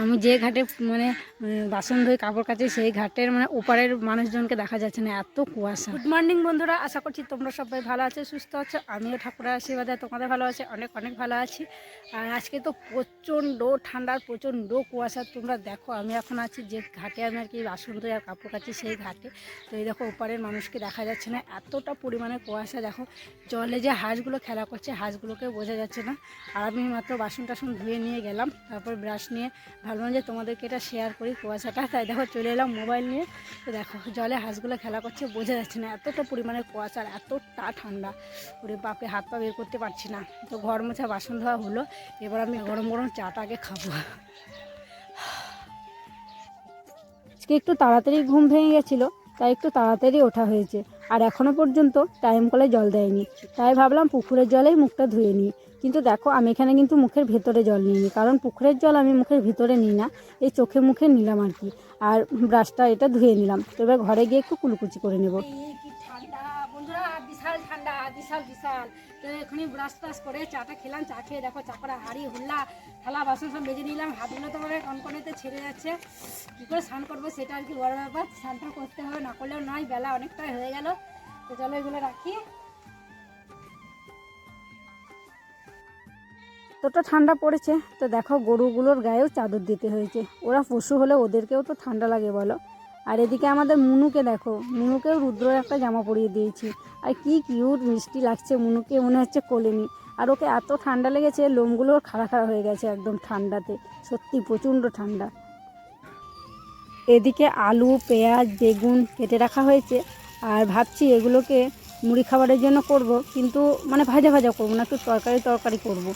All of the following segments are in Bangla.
আমি যে ঘাটে মানে বাসন ধুয়ে কাপড় কাচি, সেই ঘাটের মানে ওপারের মানুষজনকে দেখা যাচ্ছে না, এত কুয়াশা। গুড মর্নিং বন্ধুরা, আশা করছি তোমরা সবাই ভালো আছো, সুস্থ আছো। আমিও ঠাকুরের আশীর্বাদে তোমাদের ভালো আছে, অনেক অনেক ভালো আছি। আর আজকে তো প্রচণ্ড ঠান্ডার প্রচণ্ড কুয়াশা, তোমরা দেখো, আমি এখন আছি যে ঘাটে, আমি আর কি বাসন ধুয়ে আর কাপড় কাচি সেই ঘাটে। তো এই দেখো, ওপারের মানুষকে দেখা যাচ্ছে না, এতটা পরিমাণে কুয়াশা, দেখো, জলে যে হাঁসগুলো খেলা করছে, হাঁসগুলোকে বোঝা যাচ্ছে না। আর আমি মাত্র বাসন টাসন ধুয়ে নিয়ে গেলাম, তারপর ব্রাশ নিয়ে ভাবলাম যে তোমাদেরকে এটা শেয়ার করি কুয়াশাটা। তাই দেখো চলে এলাম মোবাইল নিয়ে। তো দেখো, জলে হাঁসগুলো খেলা করছে, বোঝা যাচ্ছে না এতটা পরিমাণে কুয়াশা আর এতটা ঠান্ডা। ওরে বাপে হাত পা বের করতে পারছি না। তো ঘর মোছা, বাসন ধোয়া হলো। এবার আমি গরম গরম চাটাকে খাব। আজকে একটু তাড়াতাড়ি ঘুম ভেঙে গেছিল, তাই একটু তাড়াতাড়ি ওঠা হয়েছে। আর এখনও পর্যন্ত টাইম কলে জল দেয়নি। তাই ভাবলাম পুকুরের জলেই মুখটা ধুয়ে নিই। কিন্তু দেখো, আমি এখানে কিন্তু মুখের ভেতরে জল নিইনি। কারণ পুকুরের জল আমি মুখের ভিতরে নিই না, এই চোখে মুখে নিলাম আর কি। আর ব্রাশটা এটা ধুয়ে নিলাম। তো এবার ঘরে গিয়ে একটু কুলকুচি করে নেব। বিশাল ঠান্ডা, বিশাল বিশাল। তো এখনই ব্রাশ ট্রাশ করে চাটা খেলাম, চা খেয়ে দেখো চা করা হাড়ি, হুল্লা, থালা, বাসন সব বেজে নিলাম। হাতগুলো তো মানে কনকনেতে ছেড়ে যাচ্ছে। কী করে স্নান করব সেটা আর কি বড় ব্যাপার। স্নানটা করতে হবে, না করলেও নয়, বেলা অনেকটাই হয়ে গেল। তো চলো এগুলো রাখি। এতটা ঠান্ডা পড়েছে, তো দেখো গরুগুলোর গায়েও চাদর দিতে হয়েছে। ওরা পশু হলে ওদেরকেও তো ঠান্ডা লাগে বলো। আর এদিকে আমাদের মুনুকে দেখো, মুনুকেও রুদ্র একটা জামা পরিয়ে দিয়েছি। আর কি কিউট মিষ্টি লাগছে মুনুকে, মনে হচ্ছে কোলেনি। আর ওকে এত ঠান্ডা লেগেছে, লোমগুলো খাড়া খাড়া হয়ে গেছে একদম ঠান্ডাতে। সত্যি প্রচণ্ড ঠান্ডা। এদিকে আলু, পেঁয়াজ, বেগুন কেটে রাখা হয়েছে। আর ভাবছি এগুলোকে মুড়ি খাবারের জন্য করব, কিন্তু মানে ভাজা ভাজা করব না, একটু তরকারি তরকারি করব।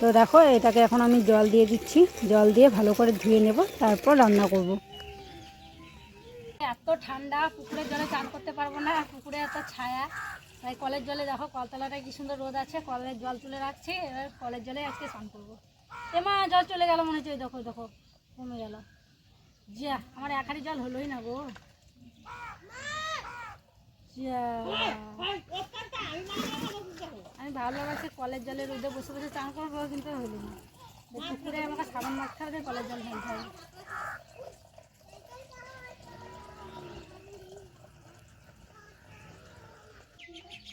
তো দেখো, এটাকে এখন আমি জল দিয়ে দিচ্ছি। জল দিয়ে ভালো করে ধুয়ে নেব, তারপর রান্না করব। এত ঠান্ডা, পুকুরের জলে চান করতে পারব না, পুকুরে এত ছায়া। তাই কলের জলে দেখো কলতলাটা কি সুন্দর রোদ আছে, কলের জল তুলে রাখছি, এবার কলের জলে আজকে স্নান করব। এমা জল চলে গেল মনে হচ্ছে দেখো দেখো, কমে গেল। যা, আমার এক হাঁড়ি জল হলোই না গো। আমি ভালোবাসি কলের জলে রোদে বসে বসে চান করব, কিন্তু হলো না। পুকুরে আমাকে সাবান মাখতে হবে, কলের জল ঢালতে হবে।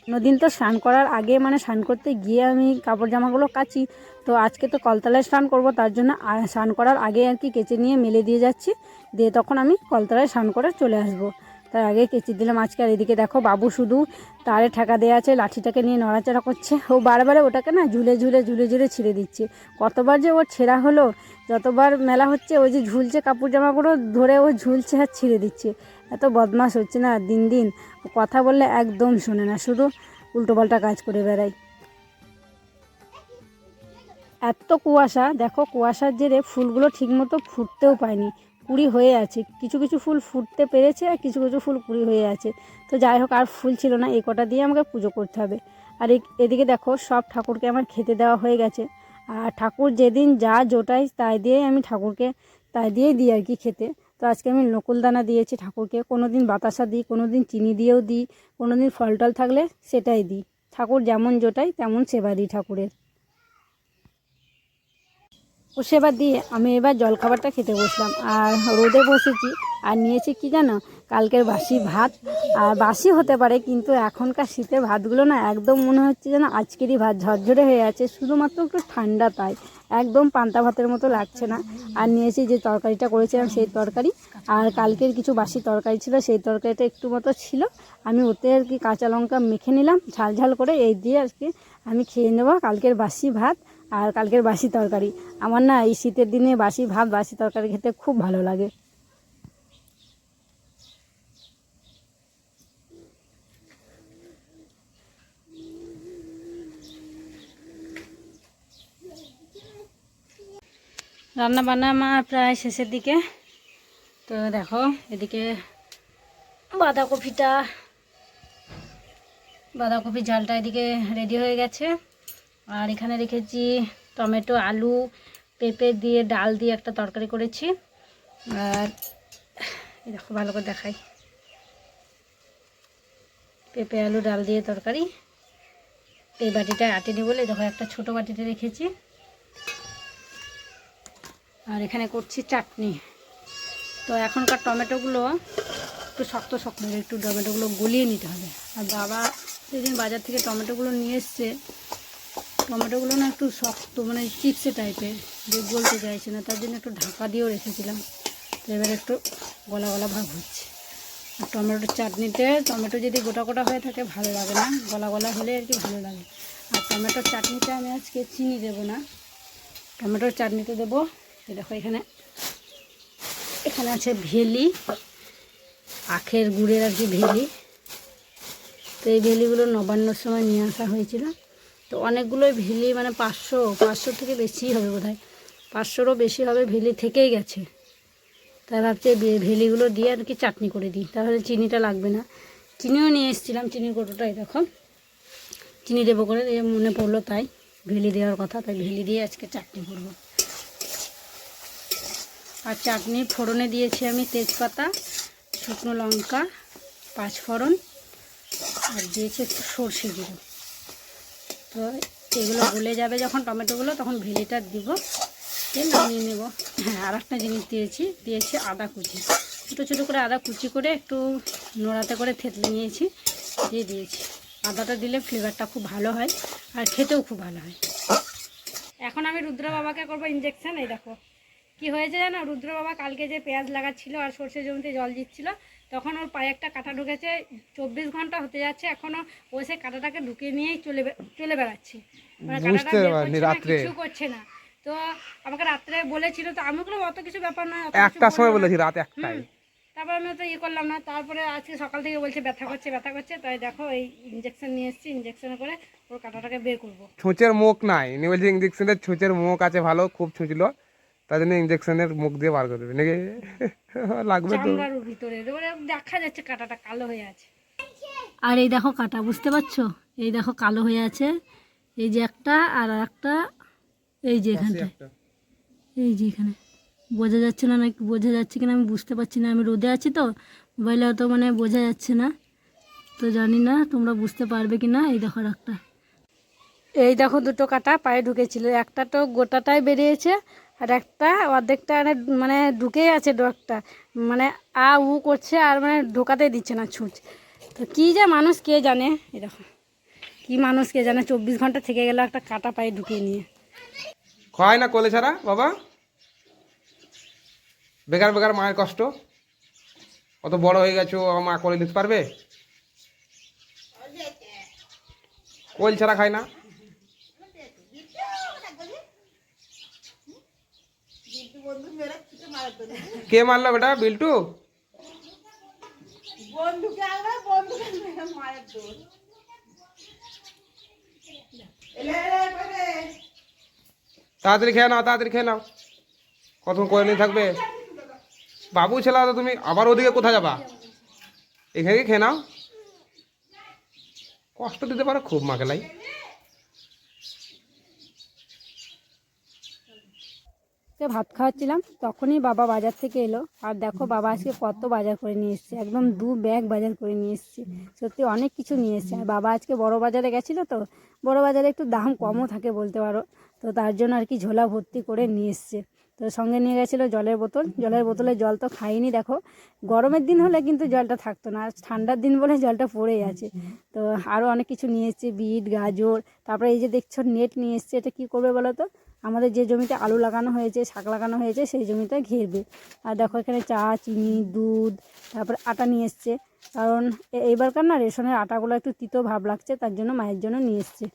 নদিন তো স্নান করার আগে মানে স্নান করতে গিয়ে আমি কাপড় জামাগুলো কাচি। তো আজকে তো কলতলায় স্নান করব, তার জন্য স্নান করার আগে আর কি কেচে নিয়ে মেলে দিয়ে যাচ্ছি। দিয়ে তখন আমি কলতলায় স্নান করে চলে আসব। তার আগে কেচে দিলাম। আজকে আর এদিকে দেখো বাবু শুধু তারে ঠেকা দেওয়া আছে, লাঠিটাকে নিয়ে নড়াচড়া করছে। ও বারবারে ওটাকে না ঝুলে ঝুলে ঝুলে ঝুলে ছিঁড়ে দিচ্ছে। কতবার যে ওর ছেঁড়া হলো, যতবার মেলা হচ্ছে ওই যে ঝুলছে কাপড় জামাগুলো ধরে ও ঝুলছে আর ছিঁড়ে দিচ্ছে। এত বদমাস হচ্ছে না দিন দিন। কথা বললে একদম শোনে না, শুধু উল্টোপাল্টা কাজ করে বেড়ায়। এত কুয়াশা, দেখো কুয়াশার জেরে ফুলগুলো ঠিকমতো ফুটতেও পায়নি। কুড়ি হয়ে আছে। কিছু কিছু ফুল ফুটতে পেরেছে আর কিছু কিছু ফুল কুড়ি হয়ে আছে। তো যাই হোক, আর ফুল ছিল না, এই কটা দিয়ে আমাকে পুজো করতে হবে। আর এদিকে দেখো, সব ঠাকুরকে আমার খেতে দেওয়া হয়ে গেছে। আর ঠাকুর যেদিন যা জোটাই তাই দিয়েই আমি ঠাকুরকে, তাই দিয়েই দিই আর কি খেতে। তো আজকে আমি নকুলদানা দিয়েছি ঠাকুরকে। কোনো দিন বাতাসা দিই কোনো দিন চিনি দিয়েও দিই কোনো দিন ফল টল থাকলে সেটাই দিই। ঠাকুর যেমন জোটাই তেমন সেবা দিই ঠাকুরের। সেবা দিয়ে আমি এবার জলখাবারটা খেতে বসলাম। আর রোদে বসেছি, আর নিয়েছি কি জানো? কালকের বাসি ভাত। আর বাসি হতে পারে, কিন্তু এখনকার শীতের ভাতগুলো না একদম মনে হচ্ছে যেন আজকেরই ভাত, ঝরঝরে হয়ে আছে। শুধুমাত্র একটু ঠান্ডা তাই। একদম পান্তা ভাতের মতো লাগছে না। আর নিয়েছি যে তরকারিটা করেছিলাম সেই তরকারি। আর কালকের কিছু বাসি তরকারি ছিল, সেই তরকারিটা একটু মতো ছিল। আমি ওতে আর কি কাঁচা লঙ্কা মেখে নিলাম, ঝাল ঝাল করে। এই দিয়ে আর কি আমি খেয়ে নেব কালকের বাসি ভাত। আর কালকের বাসি তরকারি। আমার না এই শীতের দিনে বাসি ভাত, বাসি তরকারি খেতে খুব ভালো লাগে। রান্না বান্না আমার প্রায় শেষের দিকে। তো দেখো, এদিকে বাঁধাকপিটা, বাঁধাকপির ঝালটা এদিকে রেডি হয়ে গেছে। আর এখানে রেখেছি টমেটো, আলু, পেঁপে দিয়ে ডাল দিয়ে একটা তরকারি করেছি। আর দেখো, ভালো করে দেখাই। পেঁপে, আলু, ডাল দিয়ে তরকারি। এই বাটিটা আটেনি বলে দেখো, একটা ছোট বাটিতে রেখেছি। আর এখানে করছি চাটনি। তো এখনকার টমেটোগুলো একটু শক্ত শক্ত একটু টমেটোগুলো গলিয়ে নিতে হবে। আর বাবা সেদিন বাজার থেকে টমেটোগুলো নিয়ে এসছে টমেটোগুলো না একটু শক্ত মানে চিপসে টাইপের যে গলতে চাইছে না, তার জন্য একটু ঢাকা দিয়েও রেখেছিলাম। তো এবার একটু গলা গলা ভাব হচ্ছে। আর টমেটোর চাটনিতে, টমেটো যদি গোটা গোটা হয়ে থাকে, ভালো লাগে না। গলা গলা হলে আর কি ভালো লাগে। আর টমেটোর চাটনিতে আমি আজকে চিনি দেবো না। টমেটোর চাটনিতে দেবো দেখো এখানে এখানে আছে ভেলি, আখের গুড়ের আর কি ভেলি। তো এই ভেলিগুলো নবান্নর সময় নিয়ে আসা হয়েছিল। তো অনেকগুলোই ভেলি মানে পাঁচশো পাঁচশো থেকে বেশি হবে বোধ হয় পাঁচশোরও বেশি হবে, ভেলি থেকেই গেছে। তাই ভাবছি ভেলিগুলো দিয়ে আর কি চাটনি করে দিই। তাহলে চিনিটা লাগবে না। চিনিও নিয়ে এসেছিলাম, চিনির কোটোটাই দেখো। চিনি দেবো করে মনে পড়ল তাই। ভেলি দেওয়ার কথা, তাই ভেলি দিয়ে আজকে চাটনি করব। আর চাটনি ফোড়নে দিয়েছি আমি তেজপাতা, শুকনো লঙ্কা, পাঁচফোড়ন, আর দিয়েছি একটু সর্ষে জিরো তো এগুলো গলে যাবে যখন টমেটোগুলো, তখন ভেলিটা দিব। দিয়ে নামিয়ে নেব। হ্যাঁ আর একটা জিনিস দিয়েছি দিয়েছি আদা কুচি। ছোটো ছোটো করে আদা কুচি করে একটু নোড়াতে করে থেতলে নিয়েছি, দিয়ে দিয়েছি। আদাটা দিলে ফ্লেভারটা খুব ভালো হয় আর খেতেও খুব ভালো হয়। এখন আমি রুদ্র বাবাকে করব ইঞ্জেকশান এই দেখো। কি হয়েছে জানো? রুদ্র বাবা কালকে যে পেঁয়াজ লাগাচ্ছিল আর সর্ষে জমিতে জল দিচ্ছিল তখন ওর পায়ে একটা কাঁটা ঢুকেছে চব্বিশ ঘণ্টা হতে যাচ্ছে এখনও ও সে কাঁটাটাকে ঢুকিয়ে নিয়েই চলে চলে বেড়াচ্ছে। মানে কাঁটাটা না, কিছু করছে না। তো আমাকে রাত্রে বলেছিল তো আমি কোনো অত কিছু ব্যাপার নয় কিছু একটার সময় না। বলেছি রাত একটাই হুম। তারপর আমি তো ইয়ে করলাম না তারপরে আজকে সকাল থেকে বলছে ব্যথা করছে ব্যথা করছে তাই দেখো এই ইঞ্জেকশন নিয়ে এসেছি ইঞ্জেকশন করে ওর কাঁটাটাকে বের করব। ছুঁচের মুখ নাই নি বলছে ইঞ্জেকশনের ছুঁচের মুখ আছে ভালো খুব ছুঁচল। তার জন্য ইঞ্জেকশনের মুখ দিয়ে বার করে দেবে। নাকি? লাগবে তো। ভিতরে এবারে দেখা যাচ্ছে কাঁটাটা কালো হয়ে আছে। আর এই দেখো কাটা বুঝতে পারছ? এই দেখো কালো হয়ে আছে। এই যে একটা আর একটা এই যে এখানটা এই যে এখানে। বোঝা যাচ্ছে না নাকি? বোঝা যাচ্ছে কিনা? আমি বুঝতে পারছি না। আমি রোদে আছি তো। মোবাইলে অত মানে বোঝা যাচ্ছে না। তো জানি না তোমরা বুঝতে পারবে কি না এই দেখো আর একটা। এই দেখো দুটো কাটা পায়ে ঢুকেছিল। একটা তো গোটাটাই বেরিয়েছে আর একটা অর্ধেকটা মানে ঢুকেই আছে একটা মানে আ, উ করছে আর মানে ঢোকাতে দিচ্ছে না ছুঁচ। তো কী যে মানুষ কে জানে? এরকম কী মানুষ কে জানে? চব্বিশ ঘণ্টা থেকে গেল একটা কাটা পায়ে ঢুকিয়ে নিয়ে। হয় না কোলে ছাড়া, বাবা? বেকার বেকার মায়ের কষ্ট। অত বড় হয়ে গেছো মা কোলে নিতে পারবে? কোল ছাড়া খায় না। কে মারলো বেটা? বিল্টু? তাড়াতাড়ি খেয়ে নাও তাড়াতাড়ি খেয়ে নাও। কতক্ষণ করে নিয়ে থাকবে? বাবু ছেলে তো তুমি আবার ওদিকে কোথায় যাবা? এখানে খেয়ে নাও। কষ্ট দিতে পারো খুব মাকেলাই কে ভাত খাওয়াচ্ছিলাম, তখনই বাবা বাজার থেকে এলো। আর দেখো বাবা আজকে কত বাজার করে নিয়ে এসছে, একদম দু ব্যাগ বাজার করে নিয়ে এসছে। সত্যি অনেক কিছু নিয়ে এসছে। আর বাবা আজকে বড় বাজারে গেছিল তো, বড় বাজারে একটু দাম কমও থাকে বলতে পারো। তো তার জন্য আর কি ঝোলা ভর্তি করে নিয়ে এসছে। তো সঙ্গে নিয়ে গেছিল জলের বোতল। জলের বোতলে জল তো খাইনি, দেখো। গরমের দিন হলে কিন্তু জলটা থাকতো না, আর ঠান্ডার দিন বলে জলটা পড়েই আছে। তো আরও অনেক কিছু নিয়ে এসছে, বিট, গাজর, তারপরে এই যে দেখছ নেট নিয়ে এসছে, এটা কী করবে বলো তো? আমাদের যে জমিতে আলু লাগানো হয়েছে, শাক লাগানো হয়েছে, সেই জমিটা ঘিরবে। আর দেখো এখানে চা, চিনি, দুধ, তারপর আটা নিয়ে এসছে। কারণ এইবারকার না রেশনের আটাগুলো একটু তিতো ভাব লাগছে, তার জন্য মায়ের জন্য নিয়ে এসছে।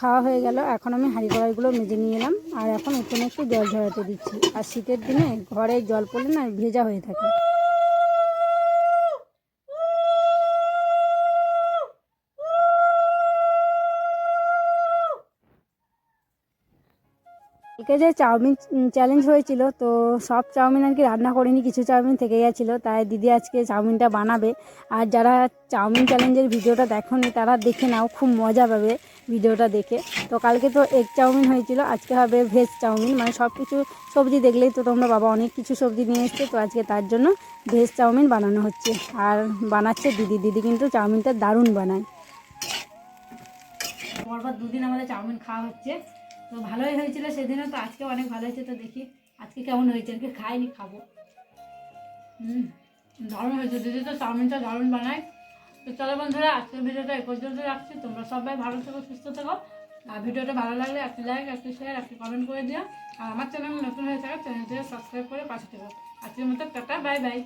খাওয়া হয়ে গেল, এখন আমি হাঁড়ি কড়াইগুলো মেজে নিয়ে এলাম, আর এখন উঠোনে একটু জল ঝরাতে দিচ্ছি। আর শীতের দিনে ঘরে জল পড়লে না ভেজা হয়ে থাকে। কালকে যে চাউমিন চ্যালেঞ্জ হয়েছিল, তো সব চাউমিন আর কি রান্না করিনি, কিছু চাউমিন থেকে গেছিল, তাই দিদি আজকে চাউমিনটা বানাবে। আর যারা চাউমিন চ্যালেঞ্জের ভিডিওটা দেখোনি, তারা দেখে নাও, খুব মজা পাবে ভিডিওটা দেখে। তো কালকে তো এগ চাউমিন হয়েছিল, আজকে হবে ভেজ চাউমিন মানে সব কিছু সবজি দেখলেই তো তোমরা বাবা অনেক কিছু সবজি নিয়ে এসছে, তো আজকে তার জন্য ভেজ চাউমিন বানানো হচ্ছে। আর বানাচ্ছে দিদি দিদি কিন্তু চাউমিনটা দারুণ বানায়। দুদিন আমাদের চাউমিন খাওয়া হচ্ছে। তো ভালোই হয়েছিল, সেদিনও তো আজকে অনেক ভালো হয়েছে, তো দেখি আজকে কেমন হয়েছে, আজকে খাইনি, খাব। হুম, দারুণ হয়েছে, দিদি তো চাউমিনটা দারুণ বানায়। তো চলো বন্ধুরা, আজকের ভিডিওটা এ পর্যন্ত রাখছি, তোমরা সবাই ভালো থেকো, সুস্থ থেকো। আর ভিডিওটা ভালো লাগলে একটি লাইক একটি শেয়ার একটি কমেন্ট করে দিও। আর আমার চ্যানেল নতুন হয়ে থাকে চ্যানেলটিকে সাবস্ক্রাইব করে পাশে থেকো। আজকের মতো টাটা বাই বাই